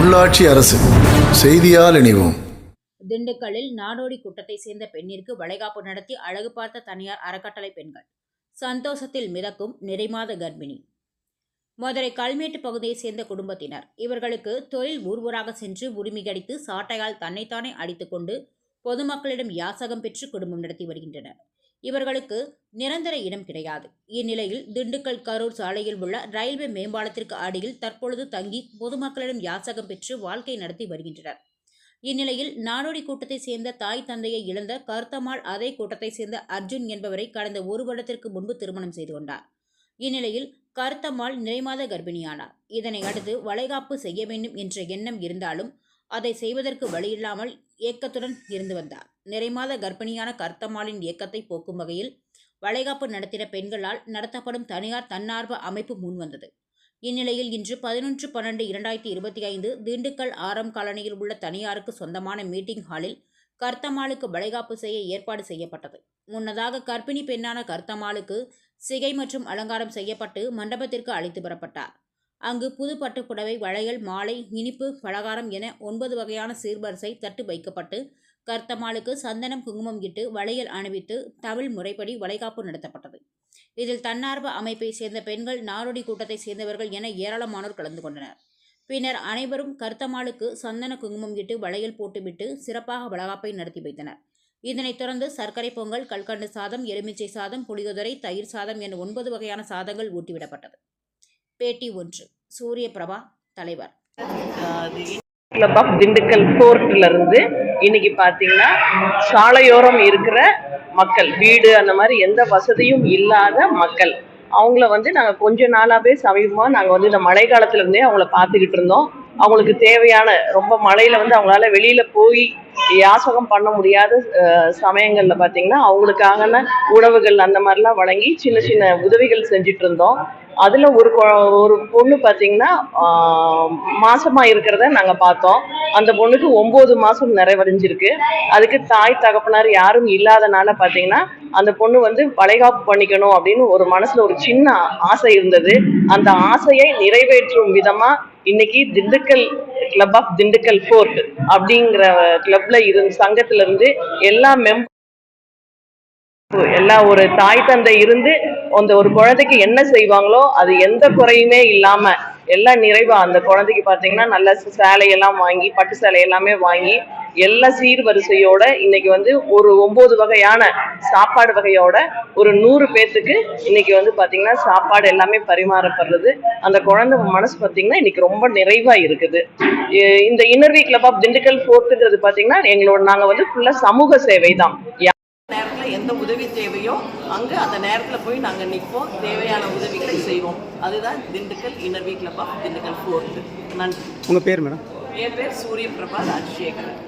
உள்ளாட்சி அரசு செய்தியால் இணைவோம். திண்டுக்கல்லில் நாடோடி கூட்டத்தை சேர்ந்த பெண்ணிற்கு வளைகாப்பு நடத்தி அழகு பார்த்த தனியார் அறக்கட்டளை பெண்கள். சந்தோஷத்தில் மிதக்கும் நிறைமாத கர்ப்பிணி. மதுரை கல்மேட்டு பகுதியைச் சேர்ந்த குடும்பத்தினர். இவர்களுக்கு தொழில் ஊர்வராக சென்று உரிமை கடித்து சாட்டையால் தன்னைத்தானே அடித்துக்கொண்டு பொதுமக்களிடம் யாசகம் பெற்று குடும்பம் நடத்தி வருகின்றனர். இவர்களுக்கு நிரந்தர இடம் கிடையாது. இந்நிலையில் திண்டுக்கல் கரூர் சாலையில் உள்ள ரயில்வே மேம்பாலத்திற்கு அடியில் தற்பொழுது தங்கி பொதுமக்களிடம் யாசகம் பெற்று வாழ்க்கை நடத்தி வருகின்றனர். இந்நிலையில் நாடோடி கூட்டத்தை சேர்ந்த தாய் தந்தையை இழந்த கருத்தம்மாள் அதே கூட்டத்தை சேர்ந்த அர்ஜுன் என்பவரை கடந்த ஒரு வருடத்திற்கு முன்பு திருமணம் செய்து கொண்டார். இந்நிலையில் கருத்தம்மாள் நிறைமாத கர்ப்பிணியானார். இதனை அடுத்து வளைகாப்பு செய்ய வேண்டும் என்ற எண்ணம் இருந்தாலும் அதை செய்வதற்கு வழியில்லாமல் ஏக்கத்துடன் இருந்து வந்தார். நிறைமாத கர்ப்பிணியான கர்த்தம்மாளின் இயக்கத்தை போக்கும் வகையில் வளைகாப்பு நடத்தின பெண்களால் நடத்தப்படும் தனியார் தன்னார்வ அமைப்பு முன்வந்தது இந்நிலையில் இன்று பதினொன்று பன்னெண்டு இரண்டாயிரத்தி இருபத்தி ஐந்து திண்டுக்கல் ஆரம் காலனியில் உள்ள தனியாருக்கு சொந்தமான மீட்டிங் ஹாலில் கர்த்தமாளுக்கு வளைகாப்பு செய்ய ஏற்பாடு செய்யப்பட்டது. முன்னதாக கர்ப்பிணி பெண்ணான கர்த்தமாளுக்கு சிகை மற்றும் அலங்காரம் செய்யப்பட்டு மண்டபத்திற்கு அழைத்து வரப்பட்டார் அங்கு புது பட்டுப்புடவை வளையல் மாலை இனிப்பு பலகாரம் என ஒன்பது வகையான சீர்வரிசை தட்டு வைக்கப்பட்டு கர்த்தமாளுக்கு சந்தனம் குங்குமம் இட்டு வளையல் அணிவித்து தமிழ் முறைப்படி வளைகாப்பு நடத்தப்பட்டது. இதில் தன்னார்வ அமைப்பை சேர்ந்த பெண்கள் நாடோடி கூட்டத்தை சேர்ந்தவர்கள் என ஏராளமானோர் கலந்து கொண்டனர். பின்னர் அனைவரும் கருத்தம்மாளுக்கு சந்தன குங்குமம் இட்டு வளையல் போட்டுவிட்டு சிறப்பாக வளகாப்பை நடத்தி வைத்தனர். இதனைத் தொடர்ந்து சர்க்கரை பொங்கல் கல்கண்டு சாதம் எலுமிச்சை சாதம் புளியோதரை தயிர் சாதம் என ஒன்பது வகையான சாதங்கள் ஊட்டிவிடப்பட்டது. பேட்டி ஒன்று. சூரிய பிரபா தலைவர். கிளப் ஆஃப் திண்டுக்கல் போர்ட்ல இருந்து இன்னைக்கு பாத்தீங்கன்னா சாலையோரம் இருக்கிற மக்கள் வீடு அந்த மாதிரி எந்த வசதியும் இல்லாத மக்கள். அவங்கள வந்து நாங்கள் கொஞ்ச நாளாகவே சமீபமாக நாங்கள் வந்து இந்த மழை காலத்துலேருந்தே அவங்கள பார்த்துக்கிட்டு இருந்தோம். அவங்களுக்கு தேவையான ரொம்ப மழையில வந்து அவங்களால வெளியில போய் யாசகம் பண்ண முடியாத சமயங்களில் சமயங்கள்ல பாத்தீங்கன்னா அவங்களுக்கான உணவுகள் அந்த மாதிரிலாம் வழங்கி சின்ன சின்ன உதவிகள் செஞ்சுட்டு இருந்தோம் அதுல ஒரு கொ- ஒரு பொண்ணு பாத்தீங்கன்னா ஆஹ், மாசமா இருக்கிறத நாங்க பார்த்தோம் அந்த பொண்ணுக்கு ஒன்பது மாசம் நிறைவடைஞ்சிருக்கு. அதுக்கு தாய் தகப்பனார் யாரும் இல்லாதனால பாத்தீங்கன்னா அந்த பொண்ணு வந்து வளைகாப்பு பண்ணிக்கணும் அப்படின்னு ஒரு மனசுல ஒரு சின்ன ஆசை இருந்தது. அந்த ஆசையை நிறைவேற்றும் விதமா இன்னைக்கு Dindigul club of Dindigul fort அப்படிங்கிற கிளப்ல இருந்து சங்கத்துல இருந்து எல்லா மெம்பர் எல்லா ஒரு தாய் தந்தை இருந்து அந்த ஒரு குழந்தைக்கு என்ன செய்வாங்களோ அது எந்த குறையுமே இல்லாம எல்லாம் நிறைவா அந்த குழந்தைக்கு பாத்தீங்கன்னா நல்ல சேலையெல்லாம் வாங்கி பட்டு சேலை எல்லாமே வாங்கி எல்லா சீர்வரிசையோட இன்னைக்கு வந்து ஒரு ஒன்பது வகையான சாப்பாடு வகையோட ஒரு நூறு பேத்துக்கு இன்னைக்கு வந்து பாத்தீங்கன்னா சாப்பாடு எல்லாமே பரிமாறப்படுறது அந்த குழந்தை மனசு பாத்தீங்கன்னா இன்னைக்கு ரொம்ப நிறைவா இருக்குது. இந்த inner wheel club of Dindigul ஃபோர்த்துங்கிறது பாத்தீங்கன்னா எங்களோட நாங்க வந்து ஃபுல்லா சமூக சேவை தான். நேரத்தில் எந்த உதவி தேவையோ அங்கே அந்த நேரத்தில் போய் நாங்கள் நிற்போம் தேவையான உதவிகளை செய்வோம். அதுதான் Dindigul inner wheel club of Dindigul fort. நன்றி. உங்கள் பேர் மேடம்? என் பேர் சூரிய பிரபா ராஜசேகரன்